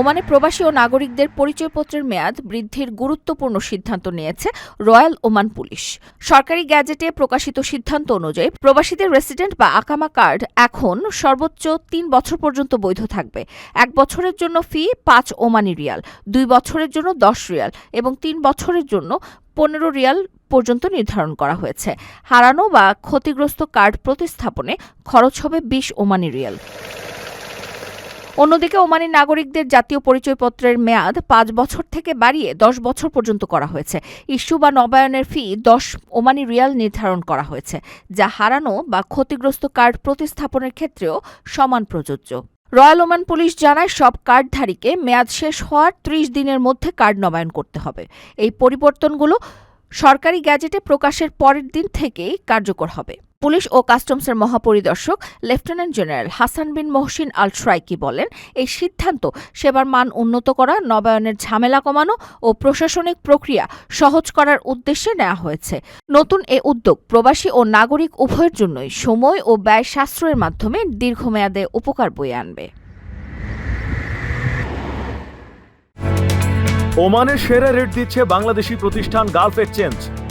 ওমানে প্রবাসী ও নাগরিকদের পরিচয়পত্রের মেয়াদ বৃদ্ধির গুরুত্বপূর্ণ সিদ্ধান্ত নিয়েছে রয়্যাল ওমান পুলিশ। সরকারি গ্যাজেটে প্রকাশিত সিদ্ধান্ত অনুযায়ী প্রবাসীদের রেসিডেন্ট বা আকামা কার্ড এখন সর্বোচ্চ তিন বছর পর্যন্ত বৈধ থাকবে। এক বছরের জন্য ফি পাঁচ ওমানি রিয়াল, দুই বছরের জন্য দশ রিয়াল এবং তিন বছরের জন্য পনেরো রিয়াল পর্যন্ত নির্ধারণ করা হয়েছে। হারানো বা ক্ষতিগ্রস্ত কার্ড প্রতিস্থাপনে খরচ হবে বিশ ওমানি রিয়াল। অন্যদিকে ওমানি নাগরিকদের জাতীয় পরিচয়পত্রের মেয়াদ পাঁচ বছর থেকে বাড়িয়ে দশ বছর পর্যন্ত করা হয়েছে। ইস্যু বা নবায়নের ফি দশ ওমানি রিয়াল নির্ধারণ করা হয়েছে, যা হারানো বা ক্ষতিগ্রস্ত কার্ড প্রতিস্থাপনের ক্ষেত্রেও সমান প্রযোজ্য। রয়্যাল ওমান পুলিশ জানায়, সব কার্ডধারীকে মেয়াদ শেষ হওয়ার ত্রিশ দিনের মধ্যে কার্ড নবায়ন করতে হবে। এই পরিবর্তনগুলো সরকারি গ্যাজেটে প্রকাশের পরের দিন থেকেই কার্যকর হবে। পুলিশ ও কাস্টমসের মহাপরিদর্শক, lieutenant general Hassan bin Mohsin Al Traiki বলেন, এই সিদ্ধান্ত সেবার মান উন্নত করা, নবায়নের ঝামেলা কমানো ও প্রশাসনিক প্রক্রিয়া সহজ করার উদ্দেশ্যে নেওয়া হয়েছে। নতুন এ উদ্যোগ প্রবাসী ও নাগরিক উভয়ের জন্যই সময় ও ব্যয় সাশ্রয়ের মাধ্যমে দীর্ঘমেয়াদে উপকার বয়ে আনবে। ওমানের সেরা রেট দিচ্ছে বাংলাদেশি প্রতিষ্ঠান গালফ এক্সচেঞ্জ।